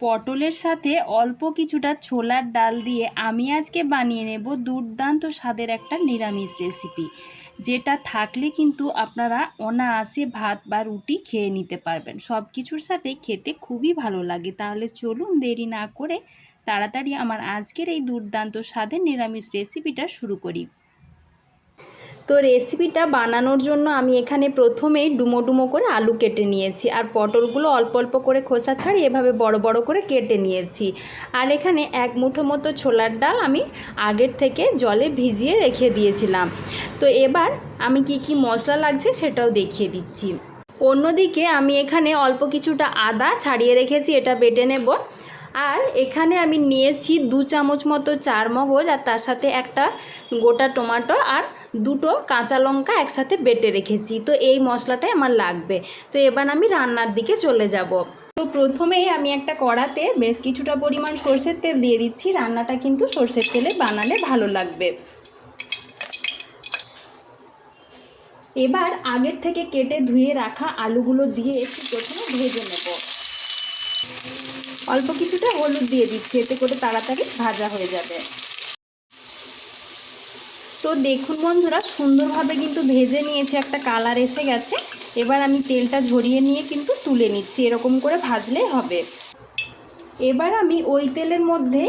পটলের সাথে অল্প কিছুটা ছোলার ডাল দিয়ে আমি আজকে বানিয়ে নেব দুর্দান্ত স্বাদের একটা নিরামিষ রেসিপি। যেটা থাকলে কিন্তু আপনারা অনায়াসে ভাত বা রুটি খেয়ে নিতে পারবেন। সব কিছুর সাথে খেতে খুবই ভালো লাগে। তাহলে চলুন দেরি না করে তাড়াতাড়ি আমার আজকের এই দুর্দান্ত স্বাদের নিরামিষ রেসিপিটা শুরু করি। তো রেসিপিটা বানানোর জন্য আমি এখানে প্রথমেই ডুমো ডুমো করে আলু কেটে নিয়েছি। আর পটলগুলো অল্প অল্প করে খোসা ছাড়িয়ে এভাবে বড় বড় করে কেটে নিয়েছি। আর এখানে এক মুঠো মতো ছোলার ডাল আমি আগের থেকে জলে ভিজিয়ে রেখে দিয়েছিলাম। তো এবার আমি কি কি মশলা লাগছে সেটাও দেখিয়ে দিচ্ছি। অন্যদিকে আমি এখানে অল্প কিছুটা আদা ছাড়িয়ে রেখেছি, এটা বেটে নেব। আর এখানে আমি নিয়েছি দু চামচ মতো চার মগজ আর তার সাথে একটা গোটা টমাটো আর দুটো কাঁচা লঙ্কা একসাথে বেটে রেখেছি। তো এই মশলাটাই আমার লাগবে। তো এবার আমি রান্নার দিকে চলে যাব। তো প্রথমেই আমি একটা কড়াতে বেশ কিছুটা পরিমাণ সর্ষের তেল দিয়ে দিচ্ছি। রান্নাটা কিন্তু সর্ষের তেলে বানালে ভালো লাগবে। এবার আগের থেকে কেটে ধুয়ে রাখা আলুগুলো দিয়ে একটু প্রথমে ভেজে নেব। অল্প কিছুটা হলুদ দিয়ে দিচ্ছি। এতে করে তাড়াতাড়ি ভাজা হয়ে যাবে। তো দেখুন বন্ধুরা, সুন্দরভাবে কিন্তু ভেজে নিয়েছে, একটা কালার এসে গেছে। এবার আমি তেলটা ঝরিয়ে নিয়ে কিন্তু তুলে নিচ্ছি, এরকম করে ভাজলে হবে। এবার আমি ওই তেলের মধ্যে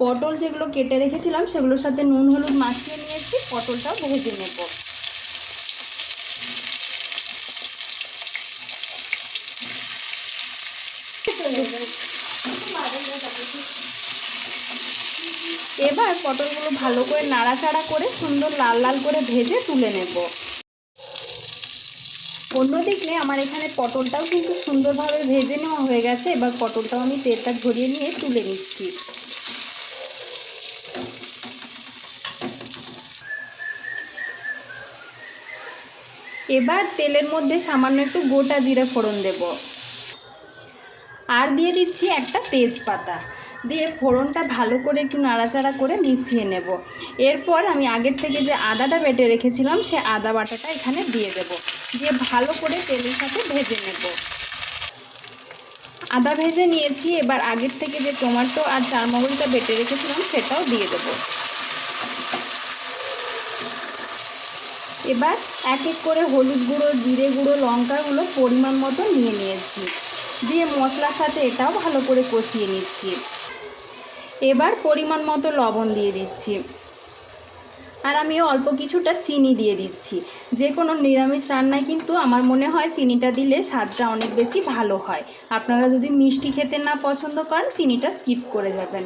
পটল যেগুলো কেটে রেখেছিলাম, সেগুলোর সাথে নুন, হলুদ মাখিয়ে নিয়েছি, পটলটাও ভেজে নেব। এবার পটলগুলো ভালো করে নাড়াচাড়া করে সুন্দর লাল লাল করে ভেজে তুলে নেব। অন্যদিকে আমার এখানে পটলটাও কিন্তু সুন্দরভাবে ভেজে নেওয়া হয়ে গেছে। এবার পটলটাও আমি তেলটা ঝরিয়ে নিয়ে তুলে নিচ্ছি। এবার তেলের মধ্যে সামান্য একটু গোটা জিরে ফোড়ন দেব। আর দিয়ে দিচ্ছি একটা তেজপাতা। দিয়ে ফোড়নটা ভালো করে একটু নাড়াচাড়া করে মিশিয়ে নেব। এরপর আমি আগের থেকে যে আদাটা বেটে রেখেছিলাম, সে আদা বাটাটা এখানে দিয়ে দেব। দিয়ে ভালো করে তেলের সাথে ভেজে নেব। আদা ভেজে নিয়েছি, এবার আগের থেকে যে টমেটো আর চারমগলটা বেটে রেখেছিলাম, সেটাও দিয়ে দেব। এবার এক এক করে হলুদ গুঁড়ো, জিরে গুঁড়ো লঙ্কা গুঁড়ো পরিমাণ মতো নিয়ে নিয়েছি। দিয়ে মশলার সাথে এটাও ভালো করে কষিয়ে নিচ্ছি। এবার পরিমাণ মতো লবণ দিয়ে দিচ্ছি। আর আমি অল্প কিছুটা চিনি দিয়ে দিচ্ছি। যে কোনো নিরামিষ রান্নায় কিন্তু আমার মনে হয় চিনিটা দিলে স্বাদটা অনেক বেশি ভালো হয়। আপনারা যদি মিষ্টি খেতে না পছন্দ করেন, চিনিটা স্কিপ করে যাবেন।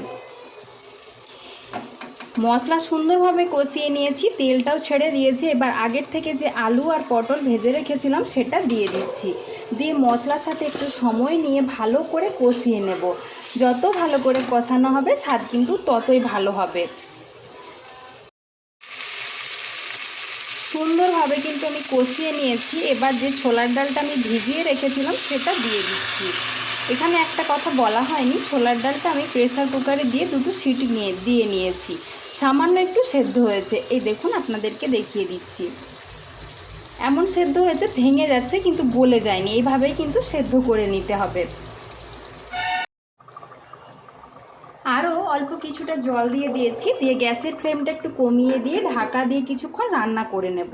মশলা সুন্দরভাবে কষিয়ে নিয়েছি, তেলটাও ছেড়ে দিয়েছি। এবার আগের থেকে যে আলু আর পটল ভেজে রেখেছিলাম, সেটা দিয়ে দিচ্ছি। দিয়ে মশলার সাথে একটু সময় নিয়ে ভালো করে কষিয়ে নেব। যত ভালো করে কষানো হবে, স্বাদ কিন্তু ততই ভালো হবে। সুন্দরভাবে কিন্তু আমি কষিয়ে নিয়েছি। এবার যে ছোলার ডালটা আমি ভিজিয়ে রেখেছিলাম, সেটা দিয়ে দিচ্ছি। এখানে একটা কথা বলা হয়নি, ছোলার ডালটা আমি প্রেসার কুকারে দিয়ে দুটো সিটি নিয়ে, দিয়ে নিয়েছি। সামান্য একটু সেদ্ধ হয়েছে। এই দেখুন, আপনাদেরকে দেখিয়ে দিচ্ছি। এমন সেদ্ধ হয়েছে, ভেঙে যাচ্ছে, কিন্তু গলে যায়নি। এইভাবেই কিন্তু সেদ্ধ করে নিতে হবে। অল্প কিছুটা জল দিয়ে দিয়েছি, দিয়ে গ্যাসের ফ্লেমটা একটু কমিয়ে দিয়ে ঢাকা দিয়ে কিছুক্ষণ রান্না করে নেব।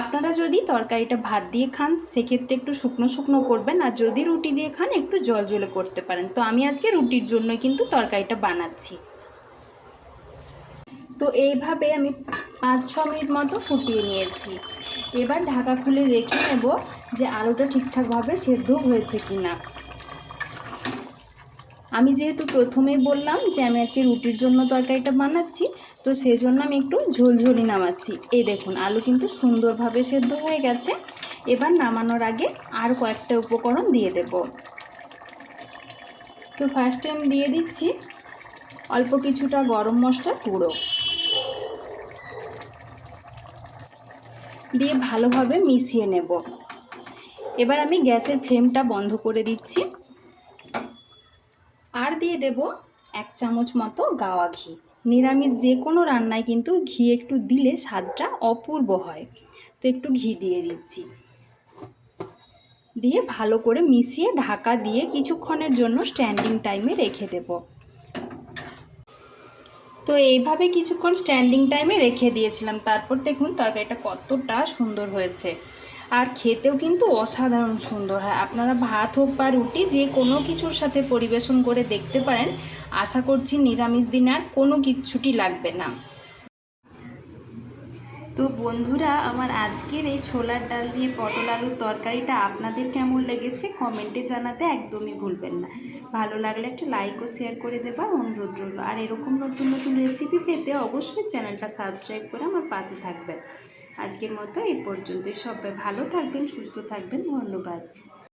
আপনারা যদি তরকারিটা ভাত দিয়ে খান, সেক্ষেত্রে একটু শুকনো শুকনো করবেন আর যদি রুটি দিয়ে খান, একটু জল জলে করতে পারেন। তো আমি আজকে রুটির জন্য কিন্তু তরকারিটা বানাচ্ছি। তো এইভাবে আমি পাঁচ ছ মিনিট মতো ফুটিয়ে নিয়েছি। এবার ঢাকা খুলে রেখে নেব যে আলুটা ঠিকঠাকভাবে সেদ্ধ হয়েছে কি না আমি যেহেতু প্রথমেই বললাম যে আমি আজকে রুটির জন্য তরকারিটা বানাচ্ছি, তো সেই জন্য আমি একটু ঝোলঝোলি নামাচ্ছি। এই দেখুন, আলু কিন্তু সুন্দরভাবে সেদ্ধ হয়ে গেছে। এবার নামানোর আগে আর কয়েকটা উপকরণ দিয়ে দেব। তো ফার্স্টে আমি দিয়ে দিচ্ছি অল্প কিছুটা গরম মশলা গুঁড়ো। দিয়ে ভালোভাবে মিশিয়ে নেব। এবার আমি গ্যাসের ফ্লেমটা বন্ধ করে দিচ্ছি। দিয়ে দেব এক চামচ মতো গাওয়া ঘি। নিরামিষ যে কোনো রান্নায় কিন্তু ঘি একটু দিলে স্বাদটা অপূর্ব হয়। তো একটু ঘি দিয়ে দিচ্ছি। দিয়ে ভালো করে মিশিয়ে ঢাকা দিয়ে কিছুক্ষণের জন্য স্ট্যান্ডিং টাইমে রেখে দেব। তো এইভাবে কিছুক্ষণ স্ট্যান্ডিং টাইমে রেখে দিয়েছিলাম। তারপর দেখুন তরকারিটা কতটা সুন্দর হয়েছে। আর খেতেও কিন্তু অসাধারণ সুন্দর হয়। আপনারা ভাত হোক বা রুটি, যে কোনো কিছুর সাথে পরিবেশন করে দেখতে পারেন। আশা করছি নিরামিষ দিন আর কোনো কিচ্ছুটি লাগবে না। তো বন্ধুরা, আমার আজকের এই ছোলার ডাল দিয়ে পটল আলুর তরকারিটা আপনাদের কেমন লেগেছে কমেন্টে জানাতে একদমই ভুলবেন না। ভালো লাগলে একটা লাইক ও শেয়ার করে দেবার অনুরোধ রইল। আর এরকম নতুন নতুন রেসিপি পেতে অবশ্যই চ্যানেলটা সাবস্ক্রাইব করে আমার পাশে থাকবেন। আজকের মতো এই পর্যন্তই। সবাই ভালো থাকবেন সুস্থ থাকবেন। ধন্যবাদ।